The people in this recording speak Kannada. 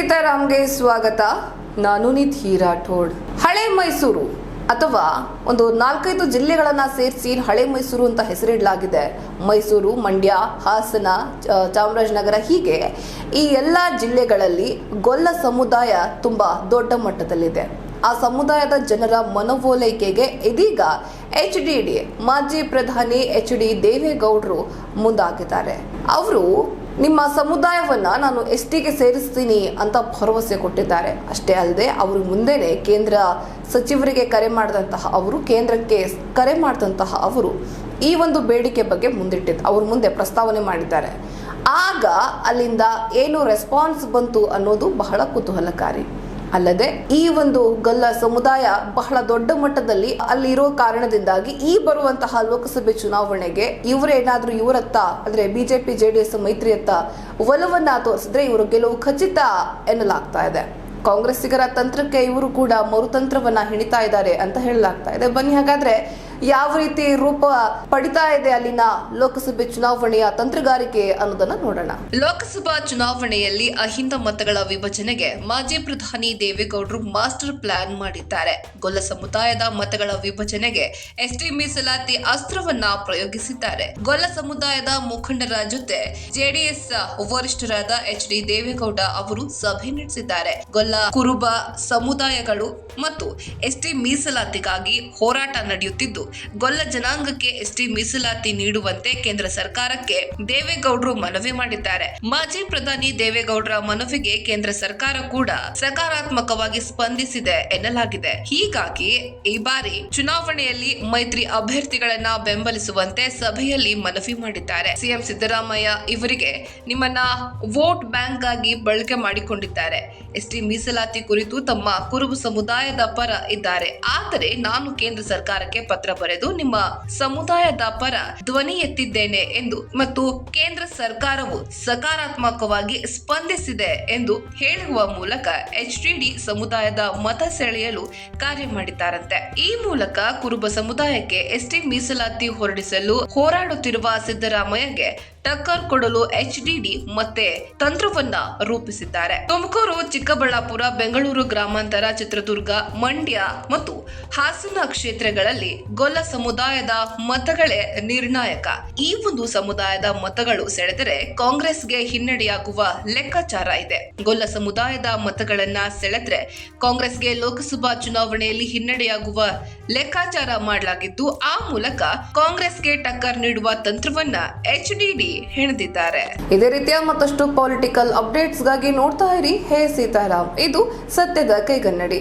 ಸೀತಾರಾಮ್ಗೆ ಸ್ವಾಗತ. ನಾನು ನಿಧಿ ರಾಠೋಡ್. ಹಳೆ ಮೈಸೂರು ಅಥವಾ ಒಂದು ನಾಲ್ಕೈದು ಜಿಲ್ಲೆಗಳನ್ನ ಸೇರಿಸಿ ಹಳೆ ಮೈಸೂರು ಅಂತ ಹೆಸರಿಡಲಾಗಿದೆ. ಮೈಸೂರು, ಮಂಡ್ಯ, ಹಾಸನ ಚಾಮರಾಜನಗರ ಹೀಗೆ ಈ ಎಲ್ಲ ಜಿಲ್ಲೆಗಳಲ್ಲಿ ಗೊಲ್ಲ ಸಮುದಾಯ ತುಂಬಾ ದೊಡ್ಡ ಮಟ್ಟದಲ್ಲಿದೆ. ಆ ಸಮುದಾಯದ ಜನರ ಮನವೊಲೈಕೆಗೆ ಇದೀಗ ಎಚ್ ಡಿ ಡಿ, ಮಾಜಿ ಪ್ರಧಾನಿ ಎಚ್ ಡಿ ದೇವೇಗೌಡರು ಮುಂದಾಗಿದ್ದಾರೆ. ಅವರು ನಿಮ್ಮ ಸಮುದಾಯವನ್ನ ನಾನು ಎಸ್ ಟಿಗೆ ಸೇರಿಸ್ತೀನಿ ಅಂತ ಭರವಸೆ ಕೊಟ್ಟಿದ್ದಾರೆ. ಅಷ್ಟೇ ಅಲ್ಲದೆ ಅವರು ಮುಂದೆನೆ ಕೇಂದ್ರ ಸಚಿವರಿಗೆ ಕರೆ ಮಾಡಿದಂತಹ ಅವರು, ಕೇಂದ್ರಕ್ಕೆ ಕರೆ ಮಾಡಿದಂತಹ ಅವರು ಈ ಒಂದು ಬೇಡಿಕೆ ಬಗ್ಗೆ ಮುಂದಿಟ್ಟಿದ್ದು ಅವ್ರ ಮುಂದೆ ಪ್ರಸ್ತಾವನೆ ಮಾಡಿದ್ದಾರೆ. ಆಗ ಅಲ್ಲಿಂದ ಏನು ರೆಸ್ಪಾನ್ಸ್ ಬಂತು ಅನ್ನೋದು ಬಹಳ ಕುತೂಹಲಕಾರಿ. ಅಲ್ಲದೆ ಈ ಒಂದು ಗಲ್ಲ ಸಮುದಾಯ ಬಹಳ ದೊಡ್ಡ ಮಟ್ಟದಲ್ಲಿ ಅಲ್ಲಿರೋ ಕಾರಣದಿಂದಾಗಿ ಈ ಬರುವಂತಹ ಲೋಕಸಭೆ ಚುನಾವಣೆಗೆ ಇವರೇನಾದ್ರೂ ಇವರತ್ತ, ಅಂದ್ರೆ ಬಿಜೆಪಿ, ಜೆಡಿಎಸ್, ಮೈತ್ರಿಯತ್ತ ಒಲವನ್ನ ತೋರಿಸಿದ್ರೆ ಇವರು ಗೆಲುವು ಖಚಿತ ಎನ್ನಲಾಗ್ತಾ ಇದೆ. ಕಾಂಗ್ರೆಸ್ಸಿಗರ ತಂತ್ರಕ್ಕೆ ಇವರು ಕೂಡ ಮರುತಂತ್ರವನ್ನ ಹಿಣಿತಾ ಇದ್ದಾರೆ ಅಂತ ಹೇಳಲಾಗ್ತಾ ಇದೆ. ಬನ್ನಿ ಹಾಗಾದ್ರೆ ಯಾವ ರೀತಿ ರೂಪ ಪಡಿತಾ ಇದೆ ಅಲ್ಲಿನ ಲೋಕಸಭೆ ಚುನಾವಣೆಯ ತಂತ್ರಗಾರಿಕೆ ಅನ್ನೋದನ್ನ ನೋಡೋಣ. ಲೋಕಸಭಾ ಚುನಾವಣೆಯಲ್ಲಿ ಅಹಿಂದ ಮತಗಳ ವಿಭಜನೆಗೆ ಮಾಜಿ ಪ್ರಧಾನಿ ದೇವೇಗೌಡರು ಮಾಸ್ಟರ್ ಪ್ಲಾನ್ ಮಾಡಿದ್ದಾರೆ. ಗೊಲ್ಲ ಸಮುದಾಯದ ಮತಗಳ ವಿಭಜನೆಗೆ ಎಸ್ಟಿ ಮೀಸಲಾತಿ ಅಸ್ತ್ರವನ್ನ ಪ್ರಯೋಗಿಸಿದ್ದಾರೆ. ಗೊಲ್ಲ ಸಮುದಾಯದ ಮುಖಂಡರ ಜೊತೆ ಜೆಡಿಎಸ್ ವರಿಷ್ಠರಾದ ಎಚ್ ಡಿ ದೇವೇಗೌಡ ಅವರು ಸಭೆ ನಡೆಸಿದ್ದಾರೆ. ಗೊಲ್ಲ ಕುರುಬ ಸಮುದಾಯಗಳು ಮತ್ತು ಎಸ್ಟಿ ಮೀಸಲಾತಿಗಾಗಿ ಹೋರಾಟ ನಡೆಯುತ್ತಿದ್ದು ಗೊಲ್ಲ ಜನಾಂಗಕ್ಕೆ ಎಸ್ಟಿ ಮೀಸಲಾತಿ ನೀಡುವಂತೆ ಕೇಂದ್ರ ಸರ್ಕಾರಕ್ಕೆ ದೇವೇಗೌಡರು ಮನವಿ ಮಾಡಿದ್ದಾರೆ. ಮಾಜಿ ಪ್ರಧಾನಿ ದೇವೇಗೌಡರ ಮನವಿಗೆ ಕೇಂದ್ರ ಸರ್ಕಾರ ಕೂಡ ಸಕಾರಾತ್ಮಕವಾಗಿ ಸ್ಪಂದಿಸಿದೆ ಎನ್ನಲಾಗಿದೆ. ಹೀಗಾಗಿ ಈ ಬಾರಿ ಚುನಾವಣೆಯಲ್ಲಿ ಮೈತ್ರಿ ಅಭ್ಯರ್ಥಿಗಳನ್ನ ಬೆಂಬಲಿಸುವಂತೆ ಸಭೆಯಲ್ಲಿ ಮನವಿ ಮಾಡಿದ್ದಾರೆ. ಸಿಎಂ ಸಿದ್ದರಾಮಯ್ಯ ಇವರಿಗೆ ನಿಮ್ಮನ್ನ ವೋಟ್ ಬ್ಯಾಂಕ್ ಆಗಿ ಬಳಕೆ ಮಾಡಿಕೊಂಡಿದ್ದಾರೆ. ಎಸ್ಟಿ ಮೀಸಲಾತಿ ಕುರಿತು ತಮ್ಮ ಕುರುಬ ಸಮುದಾಯದ ಪರ ಇದ್ದಾರೆ. ಆದರೆ ನಾನು ಕೇಂದ್ರ ಸರ್ಕಾರಕ್ಕೆ ಪತ್ರ ಬರೆದು ನಿಮ್ಮ ಸಮುದಾಯದ ಪರ ಧ್ವನಿ ಎತ್ತಿದ್ದೇನೆ ಎಂದು ಮತ್ತು ಕೇಂದ್ರ ಸರ್ಕಾರವು ಸಕಾರಾತ್ಮಕವಾಗಿ ಸ್ಪಂದಿಸಿದೆ ಎಂದು ಹೇಳುವ ಮೂಲಕ ಎಚ್ಡಿಡಿ ಸಮುದಾಯದ ಮತ ಸೆಳೆಯಲು ಕಾರ್ಯ ಮಾಡಿದ್ದಾರಂತೆ. ಈ ಮೂಲಕ ಕುರುಬ ಸಮುದಾಯಕ್ಕೆ ಎಸ್ಟಿ ಮೀಸಲಾತಿ ಹೊರಡಿಸಲು ಹೋರಾಡುತ್ತಿರುವ ಸಿದ್ದರಾಮಯ್ಯಗೆ ಟಕ್ಕರ್ ಕೊಡಲು ಎಚ್ಡಿಡಿ ಮತ್ತೆ ತಂತ್ರವನ್ನ ರೂಪಿಸಿದ್ದಾರೆ. ತುಮಕೂರು, ಚಿಕ್ಕಬಳ್ಳಾಪುರ, ಬೆಂಗಳೂರು ಗ್ರಾಮಾಂತರ ಚಿತ್ರದುರ್ಗ, ಮಂಡ್ಯ ಮತ್ತು ಹಾಸನ ಕ್ಷೇತ್ರಗಳಲ್ಲಿ ಗೊಲ್ಲ ಸಮುದಾಯದ ಮತಗಳೇ ನಿರ್ಣಾಯಕ. ಈ ಒಂದು ಸಮುದಾಯದ ಮತಗಳು ಸೆಳೆದರೆ ಕಾಂಗ್ರೆಸ್ಗೆ ಹಿನ್ನಡೆಯಾಗುವ ಲೆಕ್ಕಾಚಾರ ಇದೆ. ಗೊಲ್ಲ ಸಮುದಾಯದ ಮತಗಳನ್ನ ಸೆಳೆದ್ರೆ ಕಾಂಗ್ರೆಸ್ಗೆ ಲೋಕಸಭಾ ಚುನಾವಣೆಯಲ್ಲಿ ಹಿನ್ನಡೆಯಾಗುವ ಲೆಕ್ಕಾಚಾರ ಮಾಡಲಾಗಿದ್ದು, ಆ ಮೂಲಕ ಕಾಂಗ್ರೆಸ್ಗೆ ಟಕ್ಕರ್ ನೀಡುವ ತಂತ್ರವನ್ನ ಎಚ್ಡಿಡಿ ಹೆಣೆದಿದ್ದಾರೆ ಇದೇ ರೀತಿಯ ಮತ್ತಷ್ಟು ಪೊಲಿಟಿಕಲ್ ಅಪ್ಡೇಟ್ಸ್ಗಾಗಿ ನೋಡ್ತಾ ಇರಿ. ಹೇ ಸೀತಾರಾಮ್ ಇದು ಸತ್ಯದ ಕೈಗನ್ನಡಿ.